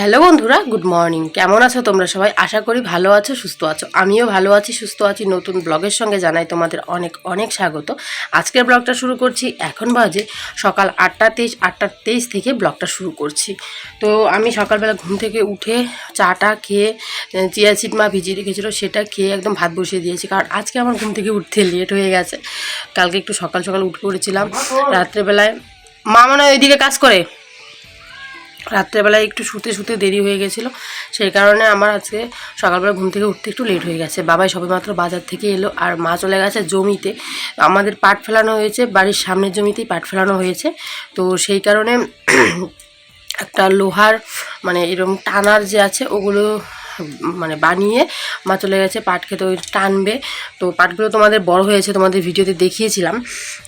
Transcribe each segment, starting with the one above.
Hello বন্ধুরা, good morning. কেমন আছো তোমরা সবাই? আশা করি ভালো আছো, সুস্থ আছো। আমিও ভালো আছি, সুস্থ আছি। নতুন ব্লগের সঙ্গে জানাই তোমাদের অনেক অনেক স্বাগত। আজকের ব্লগটা শুরু করছি, এখন বাজে সকাল আটটা তেইশ আটটা তেইশ থেকে ব্লগটা শুরু করছি। তো আমি সকালবেলা ঘুম থেকে উঠে চাটা খেয়ে চিয়া সিড মা ভিজিয়ে রেখেছিলো, সেটা খেয়ে একদম ভাত বসিয়ে দিয়েছি। কারণ আজকে আমার ঘুম থেকে উঠতে লেট হয়ে গেছে। কালকে একটু সকাল সকাল উঠে পড়েছিলাম। রাত্রেবেলায় মা মনে হয় ওইদিকে কাজ করে? রাত্রেবেলায় একটু শুতে শুতে দেরি হয়ে গেছিল। সেই কারণে আমার আজকে সকালবেলা ঘুম থেকে উঠতে একটু লেট হয়ে গেছে। বাবাই সবেমাত্র বাজার থেকে এলো আর মা চলে গেছে জমিতে। আমাদের পাট ফেলানো হয়েছে, বাড়ির সামনের জমিতেই পাট ফেলানো হয়েছে। তো সেই কারণে একটা লোহার মানে এরকম টানার যে আছে, ওগুলো মানে বানিয়ে মা চলে গেছে, পাট খেতে ওই টানবে। তো পাটগুলো তোমাদের বড় হয়েছে, তোমাদের ভিডিওতে দেখিয়েছিলাম।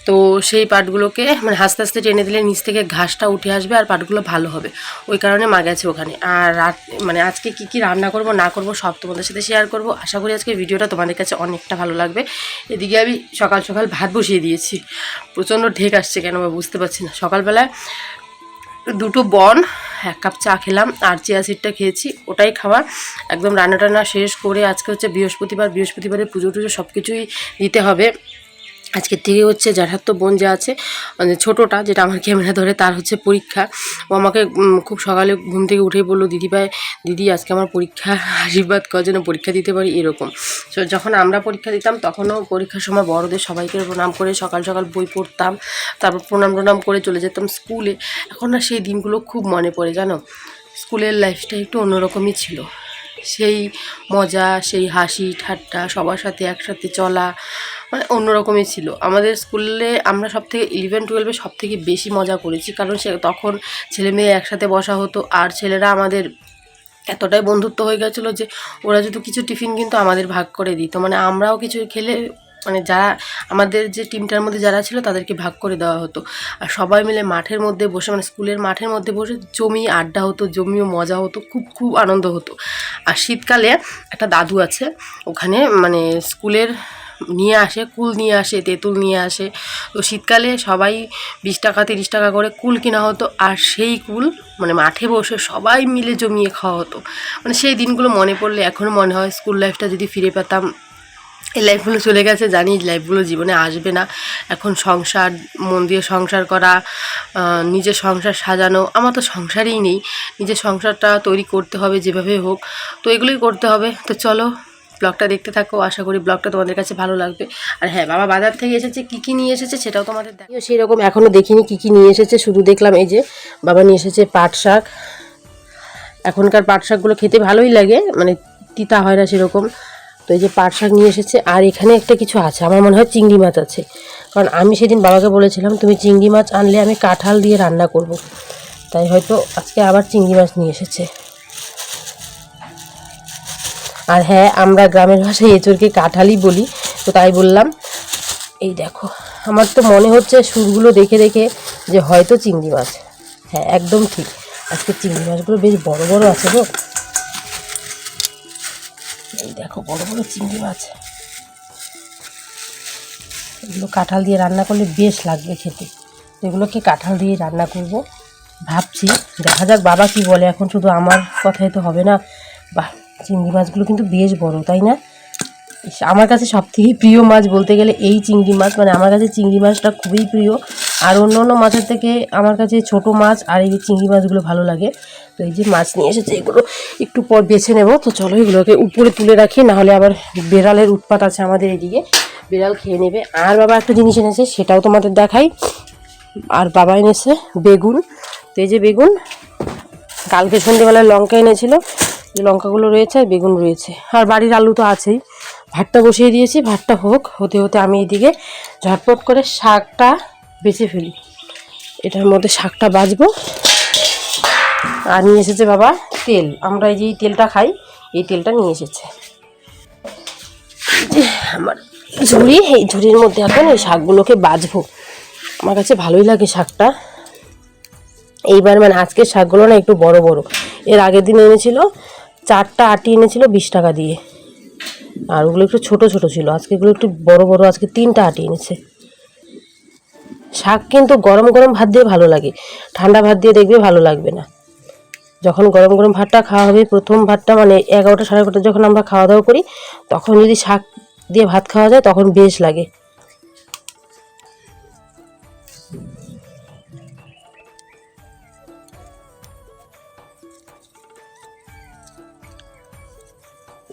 তো সেই পাটগুলোকে মানে আস্তে আস্তে টেনে দিলে নিচ থেকে ঘাসটা উঠে আসবে আর পাটগুলো ভালো হবে। ওই কারণে মা গেছে ওখানে। আর রাত মানে আজকে কি কি রান্না করব, না করব, সব তোমাদের সাথে শেয়ার করব। আশা করি আজকে ভিডিওটা তোমাদের কাছে অনেকটা ভালো লাগবে। এদিকে আমি সকাল সকাল ভাত বসিয়ে দিয়েছি। প্রচণ্ড ঢেক আসছে কেন বুঝতে পারছি না। সকালবেলায় দুটো বন, এক কাপ চা খেলাম, আর চিয়া সিডটা খেয়েছি, ওটাই খাওয়া একদম রান্না টান্না শেষ করে আজকে হচ্ছে বৃহস্পতিবার বৃহস্পতিবারের পুজো টুজো সব কিছুই দিতে হবে। আজকের থেকে হচ্ছে জ্যাঠাত্ম বোন যে আছে মানে ছোটোটা যেটা আমার ক্যামেরা ধরে, তার হচ্ছে পরীক্ষা। ও আমাকে খুব সকালে ঘুম থেকে উঠে বলল দিদিভাই দিদি, আজকে আমার পরীক্ষা আশীর্বাদ কর যেন পরীক্ষা দিতে পারি, এরকম। তো যখন আমরা পরীক্ষা দিতাম, তখনও পরীক্ষার সময় বড়দের সবাইকে প্রণাম করে সকাল সকাল বই পড়তাম, তারপর প্রণাম প্রণাম করে চলে যেতাম স্কুলে। এখন না সেই দিনগুলো খুব মনে পড়ে, জানো? স্কুলের লাইফটা একটু অন্যরকমই ছিল। সেই মজা, সেই হাসি, ঠাট্টা সবার সাথে একসাথে চলা মানে অন্যরকমই ছিল। আমাদের স্কুলে আমরা সব থেকে ইলেভেন টুয়েলভে সব থেকে বেশি মজা করেছি, কারণ সে তখন ছেলে মেয়ে একসাথে বসা হতো, আর ছেলেরা আমাদের এতটাই বন্ধুত্ব হয়ে গেছিল যে ওরা যদি কিছু টিফিন কিন্তু আমাদের ভাগ করে দিত। মানে আমরাও কিছু খেলে মানে যারা আমাদের যে টিমটার মধ্যে যারা ছিল তাদেরকে ভাগ করে দেওয়া হতো। আর সবাই মিলে মাঠের মধ্যে বসে মানে স্কুলের মাঠের মধ্যে বসে জমি আড্ডা হতো, জমিও মজা হতো, খুব খুব আনন্দ হতো। আর শীতকালে একটা দাদু আছে, ওখানে মানে স্কুলের নিয়ে আসে, কুল নিয়ে আসে, তেঁতুল নিয়ে আসে। তো শীতকালে সবাই বিশ টাকা, তিরিশ টাকা করে কুল কেনা হতো আর সেই কুল মানে মাঠে বসে সবাই মিলে জমিয়ে খাওয়া হতো। মানে সেই দিনগুলো মনে পড়লে এখনও মনে হয় স্কুল লাইফটা যদি ফিরে পেতাম এই লাইফগুলো চলে গেছে, জানি লাইফগুলো জীবনে আসবে না। এখন সংসার, মন দিয়ে সংসার করা নিজের সংসার সাজানো, আমার তো সংসারই নেই। নিজের সংসারটা তৈরি করতে হবে যেভাবে হোক। তো এগুলোই করতে হবে। তো চলো ব্লগটা দেখতে থাকো। আশা করি ব্লগটা তোমাদের কাছে ভালো লাগবে। আর হ্যাঁ বাবা বাজার থেকে এসেছে, কী কী নিয়ে এসেছে সেটাও তোমাদের দেখিও সেরকম এখনও দেখিনি কী কী নিয়ে এসেছে, শুধু দেখলাম এই যে বাবা নিয়ে এসেছে পাট শাক। এখনকার পাট শাকগুলো খেতে ভালোই লাগে মানে তিতা হয় না সেরকম। তো এই যে পাট শাক নিয়ে এসেছে, আর এখানে একটা কিছু আছে, আমার মনে হয় চিংড়ি মাছ আছে। কারণ আমি সেদিন বাবাকে বলেছিলাম, তুমি চিংড়ি মাছ আনলে আমি কাঁঠাল দিয়ে রান্না করব। তাই হয়তো আজকে আবার চিংড়ি মাছ নিয়ে এসেছে। আর হ্যাঁ আমরা গ্রামের ভাষায় এঁচড়কে কাঁঠালই বলি, তো তাই বললাম, এই দেখো, আমার তো মনে হচ্ছে সুরগুলো দেখে দেখে যে হয়তো চিংড়ি মাছ। হ্যাঁ একদম ঠিক। আজকে চিংড়ি মাছগুলো বেশ বড় বড় আছে গো। এই দেখো বড় বড় চিংড়ি মাছ। এগুলো কাঁঠাল দিয়ে রান্না করলে বেশ লাগবে খেতে। এগুলোকে কাঁঠাল দিয়ে রান্না করব। ভাবছি, দেখা যাক বাবা কি বলে। এখন শুধু আমার কথাই তো হবে না। বাহ, চিংড়ি মাছগুলো কিন্তু বেশ বড়, তাই না? আমার কাছে সব থেকে প্রিয় মাছ বলতে গেলে এই চিংড়ি মাছ। মানে আমার কাছে চিংড়ি মাছটা খুবই প্রিয়। আর অন্য অন্য মাছের থেকে আমার কাছে ছোট মাছ আর এই যে চিংড়ি মাছগুলো ভালো লাগে। তো এই যে মাছ নিয়ে এসেছে, এগুলো একটু পর বেছে নেব। তো চলো এগুলোকে উপরে তুলে রাখি, নাহলে আবার বেড়ালের উৎপাত আছে আমাদের এদিকে। বেড়াল খেয়ে নেবে। আর বাবা একটা জিনিস এনেছে, সেটাও তোমাদের দেখাই। আর বাবা এনেছে বেগুন। তো এই যে বেগুন, কালকে সন্ধ্যেবেলায় লঙ্কা এনেছিল। যে লঙ্কাগুলো রয়েছে, আর বেগুন রয়েছে। আর বাড়ির আলু তো আছেই। ভাতটা বসিয়ে দিয়েছি, ভাতটা হোক, হতে হতে আমি এদিকে ঝটপট করে শাকটা বেছে ফেলি। এটার মধ্যে শাকটা বাজবো। আর নিয়ে এসেছে বাবা তেল। আমরা এই যে তেলটা খাই, এই তেলটা নিয়ে এসেছে। যে আমার ঝুড়ি, এই ঝুড়ির মধ্যে এখন এই শাকগুলোকে বাজবো। আমার কাছে ভালোই লাগে শাকটা। এইবার মানে আজকের শাকগুলো না একটু বড় বড়। এর আগের দিন এনেছিল, চারটা আটি এনেছিল বিশ টাকা দিয়ে। আর ওগুলো একটু ছোট ছোট ছিল। আজকে এগুলো একটু বড় বড়, আজকে তিনটা আটি এনেছে। শাক কিন্তু গরম গরম ভাত দিয়ে ভালো লাগে। ঠান্ডা ভাত দিয়ে দেখবে ভালো লাগবে না। যখন গরম গরম ভাতটা খাওয়া হবে, প্রথম ভাতটা মানে এগারোটা সাড়ে এগারোটা যখন আমরা খাওয়া দাওয়া করি, তখন যদি শাক দিয়ে ভাত খাওয়া যায়, তখন বেশ লাগে।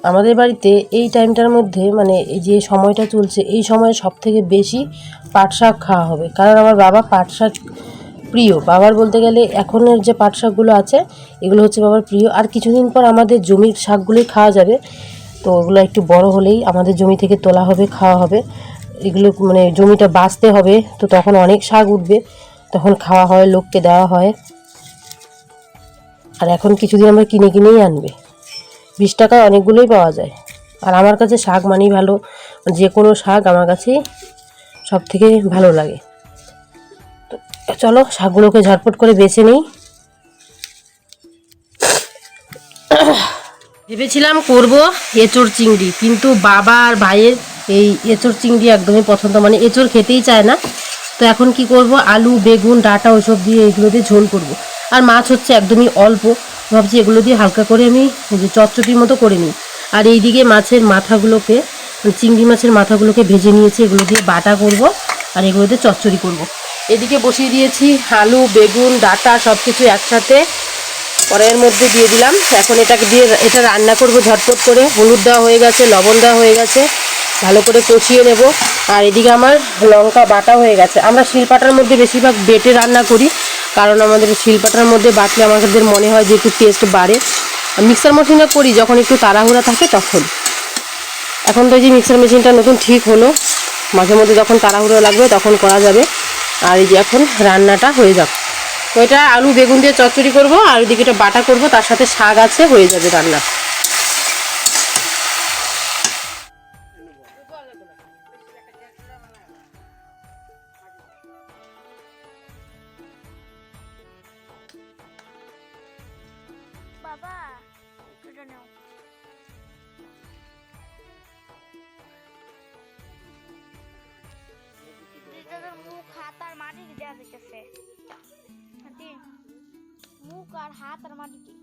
আমাদের বাড়িতে এই টাইমটার মধ্যে মানে এই যে সময়টা চলছে, এই সময় সব থেকে বেশি পাট শাক খাওয়া হবে। কারণ আমার বাবা পাট শাক প্রিয়। বাবার বলতে গেলে এখনের যে পাট শাকগুলো আছে, এগুলো হচ্ছে বাবার প্রিয়। আর কিছুদিন পর আমাদের জমির শাকগুলোই খাওয়া যাবে। তো ওগুলো একটু বড় হলেই আমাদের জমি থেকে তোলা হবে, খাওয়া হবে। এগুলো মানে জমিটা বাঁচতে হবে, তো তখন অনেক শাক উঠবে। তখন খাওয়া হয়, লোককে দেওয়া হয়। আর এখন কিছুদিন আমরা কিনে কিনেই আনবে। বিশ টাকায় অনেকগুলোই পাওয়া যায়। আর আমার কাছে শাক মানেই ভালো, যে কোনো শাক আমার কাছেই সব থেকে ভালো লাগে। তো চলো শাকগুলোকে ঝটপট করে বেছে নিই। ভেবেছিলাম করব এঁচড় চিংড়ি, কিন্তু বাবা আর ভাইয়ের এই এঁচড় চিংড়ি একদমই পছন্দ মানে এঁচড় খেতেই চায় না। তো এখন কি করব? আলু, বেগুন, ডাঁটা ওইসব দিয়ে এগুলো দিয়ে ঝোল করব। আর মাছ হচ্ছে একদমই অল্প। ভাবছি এগুলো দিয়ে হালকা করে আমি চটচটির মতো করে নিই। আর এইদিকে মাছের মাথাগুলোকে মানে চিংড়ি মাছের মাথাগুলোকে ভেজে নিয়েছি, এগুলো দিয়ে বাটা করব আর এগুলো দিয়ে চচ্চড়ি করব। এদিকে বসিয়ে দিয়েছি আলু, বেগুন, ডাঁটা সব কিছু একসাথে। কড়াইয়ের মধ্যে দিয়ে দিলাম। এখন এটাকে দিয়ে এটা রান্না করব ঝটপট করে। হলুদ দেওয়া হয়ে গেছে, লবণ দেওয়া হয়ে গেছে। ভালো করে কষিয়ে নেব। আর এদিকে আমার লঙ্কা বাটা হয়ে গেছে। আমরা শিলপাটার মধ্যে বেশিরভাগ বেটে রান্না করি, কারণ আমাদের শিলপাটার মধ্যে বাটলে আমাদের মনে হয় যে একটু টেস্ট বাড়ে। মিক্সার মেশিনে করি, যখন একটু তাড়াহুড়া থাকে তখন। এখন তো এই যে মিক্সার মেশিনটা নতুন ঠিক হলো, মাঝে মধ্যে যখন তাড়াহুড়ো লাগবে তখন করা যাবে। আর এই যে এখন রান্নাটা হয়ে যাবে ওইটা আলু, বেগুন দিয়ে চচ্চড়ি করব, আর ওইদিকে এটা বাটা করব, তার সাথে শাক আছে, হয়ে যাবে রান্না। হাতি মুখ আর হাত আর মাটিতে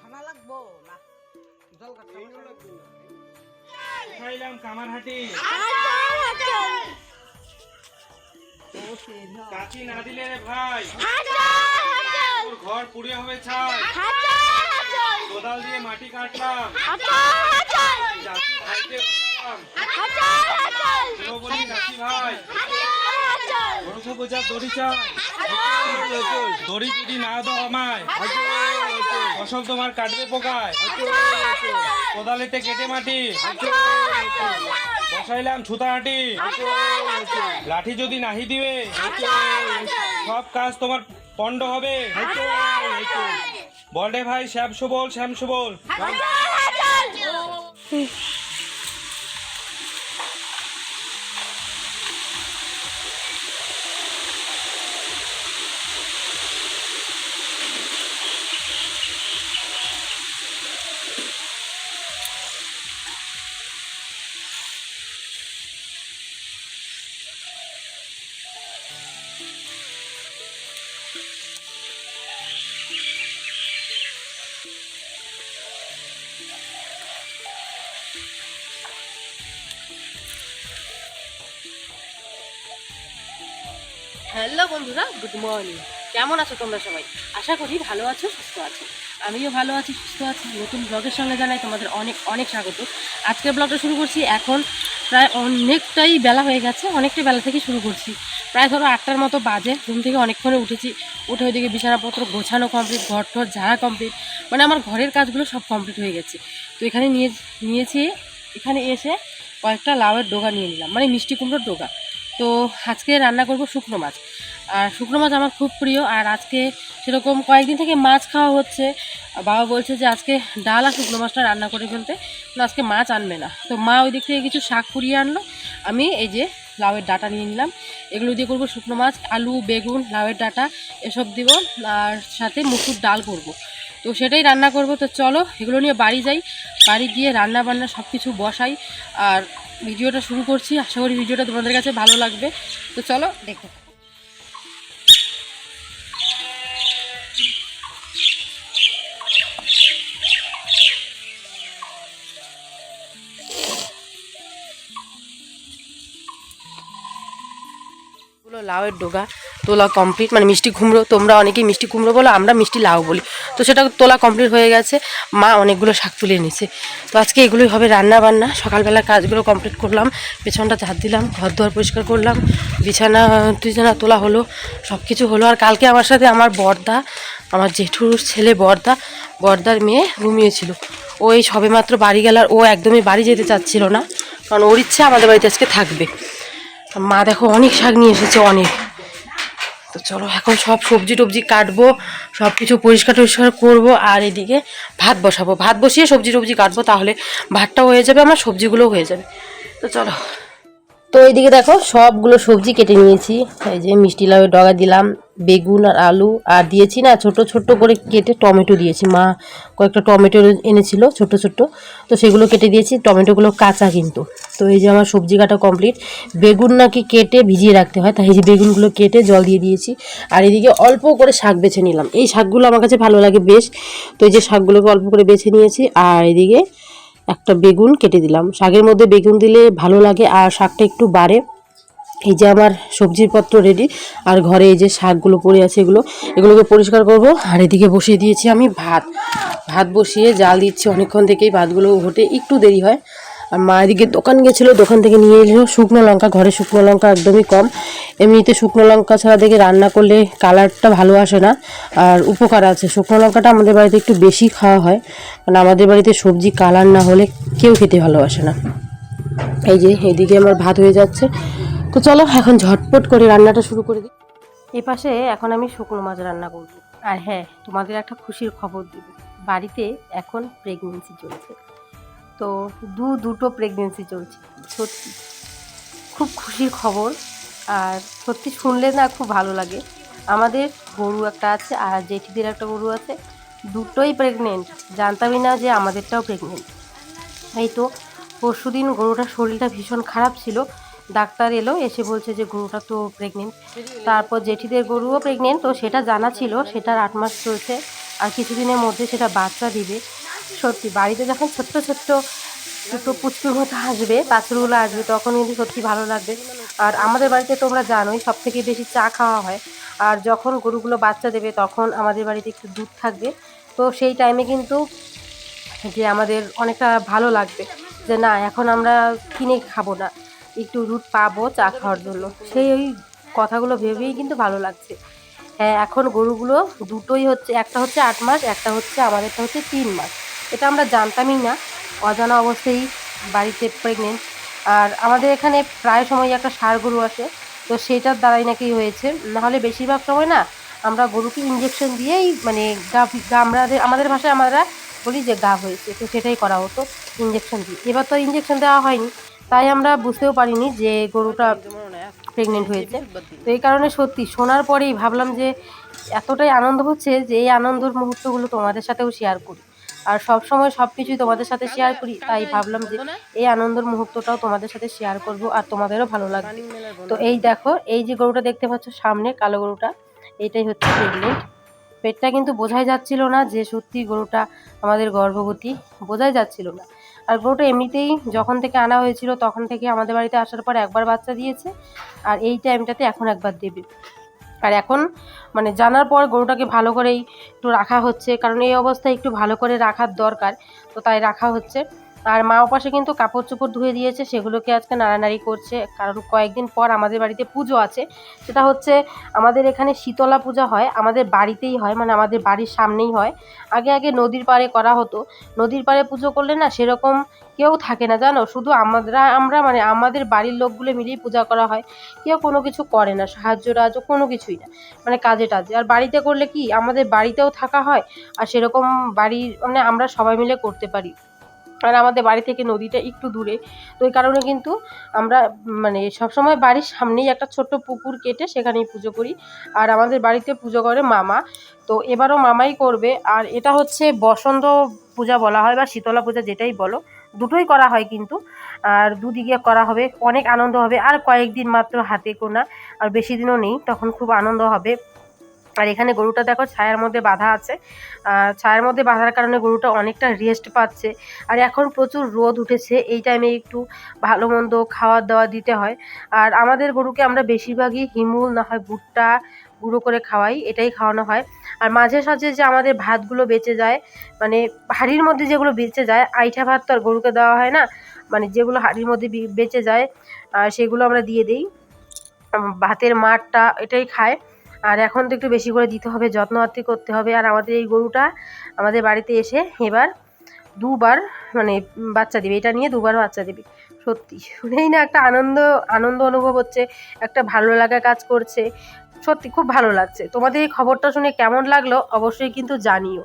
ঠান্ডা লাগবো না জল খাইলাম কামারহাটি কাকি না দিলে রে ভাই তোর ঘর পুড়ে হবে ছাই কোদাল দিয়ে মাটি কাটলাম বলি বোঝা দড়ি চাই। দড়ি যদি না দাও আমায় ফসল তোমার কাটবে পোকায় কোদালিতে কেটে মাটি বসাইলাম ছুতাহাটি। লাঠি যদি নাহি দিবে সব কাজ তোমার পণ্ড হবে। বলডে ভাই শ্যাম সুবল শ্যাম সুবল। হ্যালো বন্ধুরা, গুড মর্নিং। কেমন আছো তোমরা সবাই? আশা করি ভালো আছো, সুস্থ আছো। আমিও ভালো আছি, সুস্থ আছি। নতুন ব্লগের সঙ্গে জানাই তোমাদের অনেক অনেক স্বাগত। আজকের ব্লগটা শুরু করছি এখন প্রায় অনেকটাই বেলা হয়ে গেছে অনেকটাই বেলা থেকে শুরু করছি। প্রায় ধরো আটটার মতো বাজে, ঘুম থেকে অনেকক্ষণে উঠেছি। উঠে ওইদিকে বিছানাপত্র গোছানো কমপ্লিট ঘর টর ঝাড়া কমপ্লিট মানে আমার ঘরের কাজগুলো সব কমপ্লিট হয়ে গেছে। তো এখানে নিয়ে, নিয়েছি, এখানে এসে কয়েকটা লাউয়ের ডোগা নিয়ে নিলাম। মানে মিষ্টি কুমড়োর ডোগা। তো আজকে রান্না করব শুকনো মাছ। আর শুকনো মাছ আমার খুব প্রিয়, আর আজকে সেরকম কয়েকদিন থেকে মাছ খাওয়া হচ্ছে। বাবা বলছে যে আজকে ডাল আর শুকনো মাছটা রান্না করে ফেলতে আজকে মাছ আনবে না। তো মা ওই দিক থেকে কিছু শাক পুড়িয়ে আনলো। আমি এই যে লাউয়ের ডাটা নিয়ে নিলাম। এগুলো দিয়ে করব শুকনো মাছ, আলু, বেগুন, লাউয়ের ডাটা, এসব দিব। আর সাথে মুসুর ডাল করব। তো সেটাই রান্না করব। তো চলো, এগুলো নিয়ে বাড়ি যাই। বাড়ি গিয়ে রান্না বান্না সব কিছু বসাই। আর ভিডিওটা শুরু করছি। আশা করি ভিডিওটা তোমাদের কাছে ভালো লাগবে। তো চলো, দেখো। লাউয়ের ডোগা, তোলা কমপ্লিট মানে মিষ্টি কুমড়ো, তোমরা অনেকেই মিষ্টি কুমড়ো বলো, আমরা মিষ্টি লাউ বলি। তো সেটা তোলা কমপ্লিট হয়ে গেছে, মা অনেকগুলো শাক তুলে নিয়েছে তো আজকে এগুলোই হবে রান্না বান্না সকালবেলা কাজগুলো কমপ্লিট করলাম, পেছনটা ঝাঁট দিলাম ঘর দোয়ার পরিষ্কার করলাম, বিছানা টিছানা তোলা হলো সব কিছু হলো। আর কালকে আমার সাথে আমার বর্দা, আমার জেঠুর ছেলে বর্দা, বর্দার মেয়ে ঘুমিয়েছিল। ও এই সবেমাত্র বাড়ি গেল আর ও একদমই বাড়ি যেতে চাচ্ছিল না, কারণ ওর ইচ্ছে আমাদের বাড়িতে আজকে থাকবে। মা দেখো অনেক শাক নিয়ে এসেছে, অনেক। তো চলো, এখন সব সবজি টবজি কাটবো সব কিছু পরিষ্কার টরিষ্কার করব, আর এদিকে ভাত বসাবো। ভাত বসিয়ে সবজি টবজি কাটবো, তাহলে ভাতটাও হয়ে যাবে, আমার সবজিগুলোও হয়ে যাবে। তো চলো। তো এইদিকে দেখো, সবগুলো সবজি কেটে নিয়েছি। এই যে মিষ্টি লাউয়ের ডগা দিলাম, বেগুন আর আলু, আর দিয়েছি না ছোট ছোট করে কেটে টমেটো দিয়েছি। মা কয়েকটা টমেটো এনেছিল ছোট ছোট, তো সেগুলো কেটে দিয়েছি। টমেটোগুলো কাঁচা কিন্তু। তো এই যে আমার সবজি কাটা কমপ্লিট। বেগুন নাকি কেটে ভিজিয়ে রাখতে হয়, তাই যে বেগুনগুলো কেটে জল দিয়ে দিয়েছি। আর এদিকে অল্প করে শাক বেছে নিলাম। এই শাকগুলো আমার কাছে ভালো লাগে বেশ। তো এই যে শাকগুলোকে অল্প করে বেছে নিয়েছি। আর এদিকে একটা বেগুন কেটে দিলাম। শাকের মধ্যে বেগুন দিলে ভালো লাগে আর শাকটা একটু বাড়ে। এই যে আমার সবজির পত্র রেডি আর ঘরে এই যে শাকগুলো পড়ে আছে এগুলো, এগুলোকে পরিষ্কার করব। আর এদিকে বসিয়ে দিয়েছি আমি ভাত। ভাত বসিয়ে জাল দিচ্ছি। অনেকক্ষণ থেকেই ভাতগুলো ঘটে একটু দেরি হয়। আর মা এদিকে দোকান গেছিল, দোকান থেকে নিয়ে এলো শুকনো লঙ্কা, ঘরে শুকনো লঙ্কা একদমই কম। এমনিতে শুকনো লঙ্কা ছাড়া দেখে রান্না করলে কালারটা ভালো আসে না। আর উপকার আছে, শুকনো লঙ্কাটা আমাদের বাড়িতে একটু বেশি খাওয়া হয়। কারণ আমাদের বাড়িতে সবজি কালার না হলে কেউ খেতে ভালোবাসে না। এই যে এইদিকে আমার ভাত হয়ে যাচ্ছে। তো চলো, এখন ঝটপট করে রান্নাটা শুরু করে দিই। এই পাশে এখন আমি শুকনো মাছ রান্না করব। আর হ্যাঁ তোমাদের একটা খুশির খবর দিব। বাড়িতে এখন প্রেগনেন্সি চলছে। তো দু, দুটো প্রেগনেন্সি চলছে। সত্যি খুব খুশির খবর। আর সত্যি শুনলে না খুব ভালো লাগে। আমাদের গরু একটা আছে, আর জেঠিদের একটা গরু আছে। দুটোই প্রেগনেন্ট জানতামই না যে আমাদেরটাও প্রেগনেন্ট এই তো পরশুদিন গরুটার শরীরটা ভীষণ খারাপ ছিল। ডাক্তার এলো, এসে বলছে যে গরুটা তো প্রেগনেন্ট তারপর জেঠিদের গরুও প্রেগনেন্ট তো সেটা জানা ছিল। সেটার আট মাস চলছে। আর কিছুদিনের মধ্যে সেটা বাচ্চা দিবে। সত্যি, বাড়িতে যখন ছোট্ট ছোট্ট দুটো পুচকুর মতো আসবে বাছুরগুলো আসবে, তখন কিন্তু সত্যি ভালো লাগবে। আর আমাদের বাড়িতে তোমরা জানোই সব থেকে বেশি চা খাওয়া হয়। আর যখন গরুগুলো বাচ্চা দেবে, তখন আমাদের বাড়িতে একটু দুধ থাকবে। তো সেই টাইমে কিন্তু যে আমাদের অনেকটা ভালো লাগবে যে, না, এখন আমরা কিনে খাব না। একটু দুধ পাবো চা খাওয়ার জন্য। সেই ওই কথাগুলো ভেবেই কিন্তু ভালো লাগছে। হ্যাঁ এখন গরুগুলো দুটোই হচ্ছে, একটা হচ্ছে আট মাস, একটা হচ্ছে আমাদেরটা হচ্ছে তিন মাস। এটা আমরা জানতামই না। অজানা অবস্থায় বাড়িতে প্রেগনেন্ট আর আমাদের এখানে প্রায় সময় একটা ষাঁড় গরু আসে, তো সেটার দ্বারাই নাকি হয়েছে। নাহলে বেশিরভাগ সময় না, আমরা গরুকে ইঞ্জেকশন দিয়েই মানে গা আমাদের আমাদের ভাষায় আমরা বলি যে গা হয়েছে, তো সেটাই করা হতো ইঞ্জেকশন দিয়ে। এবার তো ইঞ্জেকশন দেওয়া হয়নি, তাই আমরা বুঝতেও পারিনি যে গরুটা প্রেগনেন্ট হয়েছে। তো এই কারণে সত্যি শোনার পরেই ভাবলাম যে এতটাই আনন্দ হচ্ছে যে এই আনন্দের মুহূর্তগুলো তোমাদের সাথেও শেয়ার করি। আর সব সময় সব কিছুই তোমাদের সাথে শেয়ার করি তাই ভাবলাম যে এই আনন্দের মুহূর্তটাও তোমাদের সাথে শেয়ার করব আর তোমাদেরও ভালো লাগবে। তো এই দেখো এই যে গরুটা দেখতে পাচ্ছ সামনে কালো গরুটা এটাই হচ্ছে প্রেগনেন্ট পেটটা কিন্তু বোঝাই যাচ্ছিল না যে সত্যি গরুটা আমাদের গর্ভবতী বোঝাই যাচ্ছিল না। আর গরুটা এমনিতেই যখন থেকে আনা হয়েছিল তখন থেকে আমাদের বাড়িতে আসার পর একবার বাচ্চা দিয়েছে আর এই টাইমটাতে এখন একবার দেবে। আর এখন মানে জানার পর গরুটাকে ভালো করেই একটু রাখা হচ্ছে, কারণ এই অবস্থায় একটু ভালো করে রাখার দরকার। তো তাই রাখা হচ্ছে। আর মা ওপাশে কিন্তু কাপড় চোপড় ধুয়ে দিয়েছে, সেগুলোকে আজকে নাড়ানাড়ি করছে। কারণ কয়েকদিন পর আমাদের বাড়িতে পুজো আছে। সেটা হচ্ছে, আমাদের এখানে শীতলা পূজা হয়, আমাদের বাড়িতেই হয় মানে আমাদের বাড়ির সামনেই হয়। আগে আগে নদীর পাড়ে করা হতো। নদীর পাড়ে পুজো করলে না সেরকম কেউ থাকে না, জানো? শুধু আমরা আমরা মানে আমাদের বাড়ির লোকগুলো মিলেই পূজা করা হয়। কেউ কোনো কিছু করে না, সাহায্য টাহায্য কোনো কিছুই না। মানে কাজে টাজে। আর বাড়িতে করলে কি, আমাদের বাড়িতেও থাকা হয়, আর সেরকম বাড়ির মানে আমরা সবাই মিলে করতে পারি। আর আমাদের বাড়ি থেকে নদীটা একটু দূরে। তো এই কারণে কিন্তু আমরা মানে সবসময় বাড়ির সামনেই একটা ছোট্ট পুকুর কেটে সেখানেই পুজো করি। আর আমাদের বাড়িতে পুজো করে মামা। তো এবারও মামাই করবে। আর এটা হচ্ছে বসন্ত পূজা বলা হয় বা শীতলা পূজা যেটাই বলো। দুটোই করা হয় কিন্তু। আর দুদিকে করা হবে, অনেক আনন্দ হবে। আর কয়েকদিন মাত্র হাতে কোনা। আর বেশি দিনও নেই, তখন খুব আনন্দ হবে। আর এখানে গরুটা দেখো ছায়ার মধ্যে বাঁধা আছে। ছায়ার মধ্যে বাঁধার কারণে গরুটা অনেকটা রেস্ট পাচ্ছে। আর এখন প্রচুর রোদ উঠেছে, এই টাইমে একটু ভালো মন্দ খাওয়া দাওয়া দিতে হয়। আর আমাদের গরুকে আমরা বেশিরভাগই হিমুল, না হয় ভুট্টা গুঁড়ো করে খাওয়াই, এটাই খাওয়ানো হয়। আর মাঝে সাঝে যে আমাদের ভাতগুলো বেঁচে যায় মানে হাঁড়ির মধ্যে যেগুলো বেঁচে যায়, আইঠা ভাত তো আর গরুকে দেওয়া হয় না মানে যেগুলো হাঁড়ির মধ্যে বেঁচে যায় সেগুলো আমরা দিয়ে দিই। ভাতের মাঠটা এটাই খায়। আর এখন তো একটু বেশি করে দিতে হবে, যত্ন আত্মি করতে হবে। আর আমাদের এই গরুটা আমাদের বাড়িতে এসে এবার দুবার মানে বাচ্চা দেবে। এটা নিয়ে দুবার বাচ্চা দেবে। সত্যি, শুনেই না একটা আনন্দ আনন্দ অনুভব হচ্ছে, একটা ভালো লাগা কাজ করছে। সত্যি, খুব ভালো লাগছে। তোমাদের এই খবরটা শুনে কেমন লাগল অবশ্যই কিন্তু জানিও।